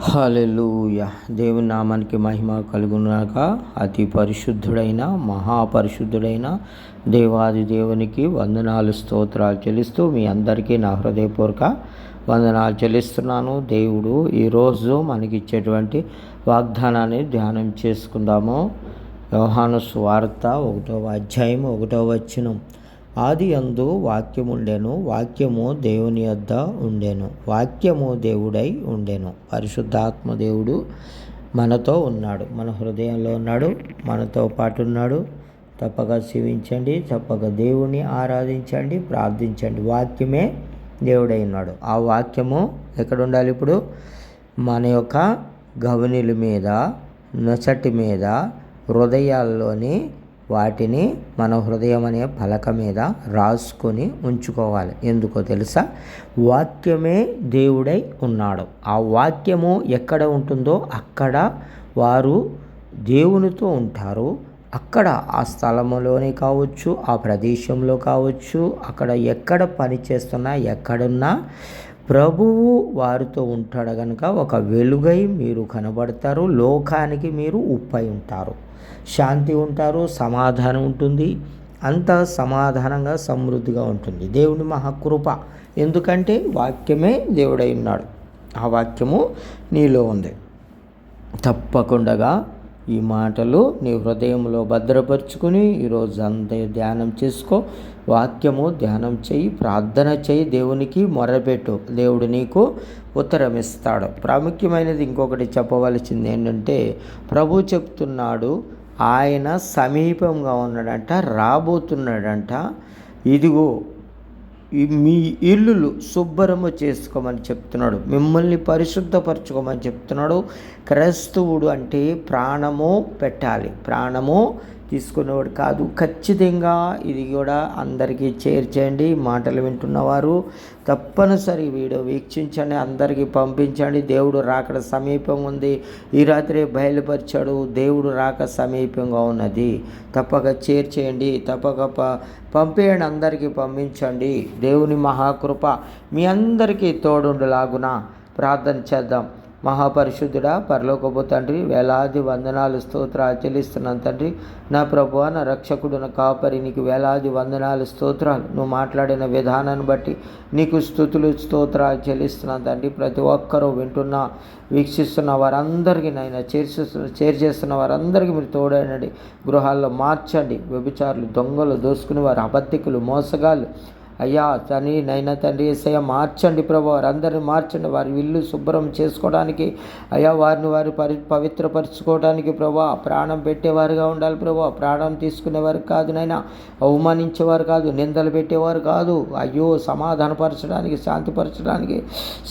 హల్లెలూయ. దేవుని నామానికి మహిమ కలుగునాక అతి పరిశుద్ధుడైన మహాపరిశుద్ధుడైన దేవాది దేవునికి వందనాలు స్తోత్రాలు చెల్లిస్తూ మీ అందరికీ నా హృదయపూర్వక వందనాలు చెల్లిస్తున్నాను. దేవుడు ఈరోజు మనకి ఇచ్చేటువంటి వాగ్దానాన్ని ధ్యానం చేసుకుందాము. వ్యవహాను స్వార్త ఒకటో అధ్యాయం ఒకటో వచ్చినం ఆది అందు వాక్యముండెను వాక్యము దేవుని యొద్ద ఉండెను వాక్యము దేవుడై ఉండెను. పరిశుద్ధాత్మ దేవుడు మనతో ఉన్నాడు మన హృదయంలో ఉన్నాడు మనతో పాటు ఉన్నాడు. తప్పక సేవించండి తప్పక దేవుని ఆరాధించండి ప్రార్థించండి. వాక్యమే దేవుడై ఉన్నాడు. ఆ వాక్యము ఎక్కడ ఉండాలి ఇప్పుడు? మన యొక్క గవనిల మీద నొసటి మీద హృదయాల్లోని వాటిని మన హృదయం అనే పలక మీద రాసుకొని ఉంచుకోవాలి. ఎందుకో తెలుసా? వాక్యమే దేవుడై ఉన్నాడు. ఆ వాక్యము ఎక్కడ ఉంటుందో అక్కడ వారు దేవునితో ఉంటారు. అక్కడ ఆ స్థలంలోనే కావచ్చు ఆ ప్రదేశంలో కావచ్చు అక్కడ ఎక్కడ పని చేస్తున్నా ఎక్కడున్నా ప్రభువు వారితో ఉంటాడు కనుక ఒక వెలుగై మీరు కనబడతారు లోకానికి మీరు ఉప్పై ఉంటారు. శాంతి ఉంటారు సమాధానం ఉంటుంది. అంత సమాధానంగా సమృద్ధిగా ఉంటుంది. దేవుని మహాకృప. ఎందుకంటే వాక్యమే దేవుడై ఉన్నాడు. ఆ వాక్యము నీలో ఉంది. తప్పకుండా ఈ మాటలు నీ హృదయంలో భద్రపరుచుకుని ఈరోజు అంత ధ్యానం చేసుకో. వాక్యము ధ్యానం చేయి ప్రార్థన చేయి దేవునికి మొరపెట్టు. దేవుడు నీకు ఉత్తరం ఇస్తాడు ప్రాముఖ్యమైనది ఇంకొకటి చెప్పవలసింది ఏంటంటే ప్రభు చెప్తున్నాడు ఆయన సమీపంగా ఉన్నాడంట రాబోతున్నాడంట. ఇదిగో మీ ఇల్లులు శుభ్రము చేసుకోమని చెప్తున్నాడు. మిమ్మల్ని పరిశుద్ధపరచుకోమని చెప్తున్నాడు. క్రైస్తవుడు అంటే ప్రాణము పెట్టాలి. ప్రాణము తీసుకునేవాడు కాదు. ఖచ్చితంగా ఇది కూడా అందరికీ చేర్చేయండి మాటలు వింటున్నవారు తప్పనిసరి వీడియో వీక్షించండి అందరికీ పంపించండి. దేవుడు రాకడ సమీపం ఉంది. ఈ రాత్రి బయలుపరిచాడు. దేవుడు రాక సమీపంగా ఉన్నది. తప్పక చేర్చేయండి తప్పక ప పంపేయండి అందరికీ పంపించండి. దేవుని మహాకృప మీ అందరికీ తోడుండులాగున ప్రార్థన చేద్దాం. మహాపరిశుద్ధుడా పరలోకపు తండ్రి వేలాది వందనాలు స్తోత్రాలు చెల్లిస్తున్నాను తండ్రి. నా ప్రభు నా రక్షకుడు నా కాపరి నీకు వేలాది వందనాలు స్తోత్రాలు. నువ్వు మాట్లాడిన విధానాన్ని బట్టి నీకు స్థుతులు స్తోత్రాలు చెల్లిస్తున్నాను తండ్రి. ప్రతి ఒక్కరూ వింటున్న వీక్షిస్తున్న వారందరికీ నాయన చేర్చేస్తున్న చేర్చేస్తున్న వారందరికీ మీరు తోడైనండి. గృహాల్లో మార్చండి. వ్యభిచారులు దొంగలు దోసుకుని వారు అబద్ధికులు మోసగాళ్ళు అయ్యా తండ్రి నైనా తండ్రి ఏసయ్య మార్చండి ప్రభు వారందరిని మార్చండి. వారి ఇల్లు శుభ్రం చేసుకోవడానికి అయ్యా వారిని వారి పరి పవిత్రపరచుకోవడానికి ప్రభు ప్రాణం పెట్టేవారుగా ఉండాలి ప్రభు. ప్రాణం తీసుకునేవారు కాదు నైనా అవమానించేవారు కాదు నిందలు పెట్టేవారు కాదు. అయ్యో సమాధానపరచడానికి శాంతిపరచడానికి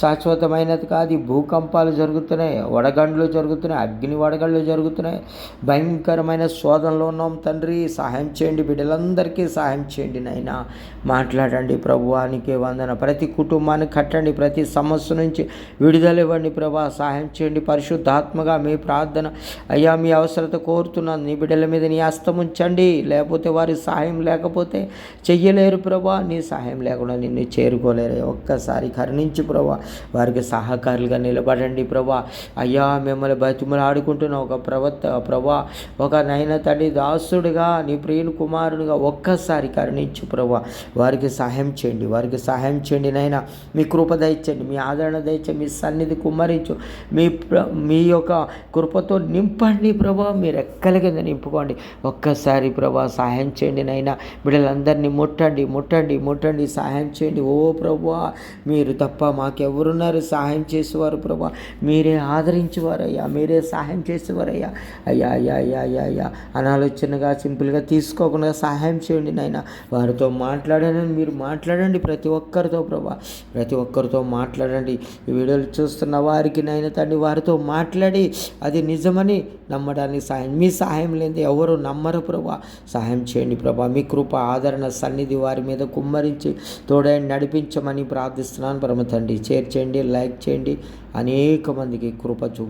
శాశ్వతమైనది కాదు. భూకంపాలు జరుగుతున్నాయి వడగండ్లు జరుగుతున్నాయి అగ్ని వడగండ్లు జరుగుతున్నాయి. భయంకరమైన శోధనలో ఉన్నాం తండ్రి. సహాయం చేయండి బిడ్డలందరికీ సహాయం చేయండి నైనా. మాట్లాడ కట్టండి ప్రభువానికి వందన. ప్రతి కుటుంబాన్ని కట్టండి ప్రతి సమస్య నుంచి విడుదల ఇవ్వండి ప్రభా. సహాయం చేయండి పరిశుద్ధాత్మగా మీ ప్రార్థన అయ్యా మీ అవసరత కోరుతున్నాను నీ బిడ్డల మీద నీ హస్తం ఉంచండి. లేకపోతే వారి సహాయం లేకపోతే చెయ్యలేరు ప్రభా. నీ సహాయం లేకుండా నిన్ను చేరుకోలేరు. ఒక్కసారి కరుణించి ప్రభా వారికి సహకారులుగా నిలబడండి ప్రభా. అయ్యా మిమ్మల్ని బతిమలు ఆడుకుంటున్న ఒక ప్రవర్త ప్రభా ఒక నైన తండ్రి దాసుడుగా నీ ప్రియుని కుమారుడుగా ఒక్కసారి కరుణించు ప్రభా. వారికి సహాయం సహాయం చేయండి. వారికి సహాయం చేయండి నైనా మీ కృప దయచండి మీ ఆదరణ దయచండి మీ సన్నిధి కుమ్మరించు. మీ మీ యొక్క కృపతో నింపండి ప్రభా. మీరు ఎక్కల కింద నింపుకోండి. ఒక్కసారి ప్రభా సహాయం చేయండి నైనా బిడ్డలందరినీ ముట్టండి ముట్టండి ముట్టండి. సహాయం చేయండి. ఓ ప్రభా మీరు తప్ప మాకెవరున్నారు? సహాయం చేసేవారు ప్రభా. మీరే ఆదరించేవారయ్యా. మీరే సహాయం చేసేవారయ్యా. అయ్యా అయ్యా అయ్యా అయ్యా అయ్యా. అనాలోచనగా సింపుల్గా తీసుకోకుండా సహాయం చేయండి నాయన. వారితో మాట్లాడానని మీరు మాట్లాడండి ప్రతి ఒక్కరితో ప్రభా. ప్రతి ఒక్కరితో మాట్లాడండి. ఈ వీడియోలు చూస్తున్న వారికి నైనా తండ్రి వారితో మాట్లాడి అది నిజమని నమ్మడానికి సహాయం మీ సహాయం లేని ఎవరు నమ్మరు ప్రభా. సహాయం చేయండి ప్రభా. మీ కృప ఆదరణ సన్నిధి వారి మీద కుమ్మరించి తోడని నడిపించమని ప్రార్థిస్తున్నాను పరమ తండ్రి. చేర్చేయండి లైక్ చేయండి. అనేక మందికి కృప చూపు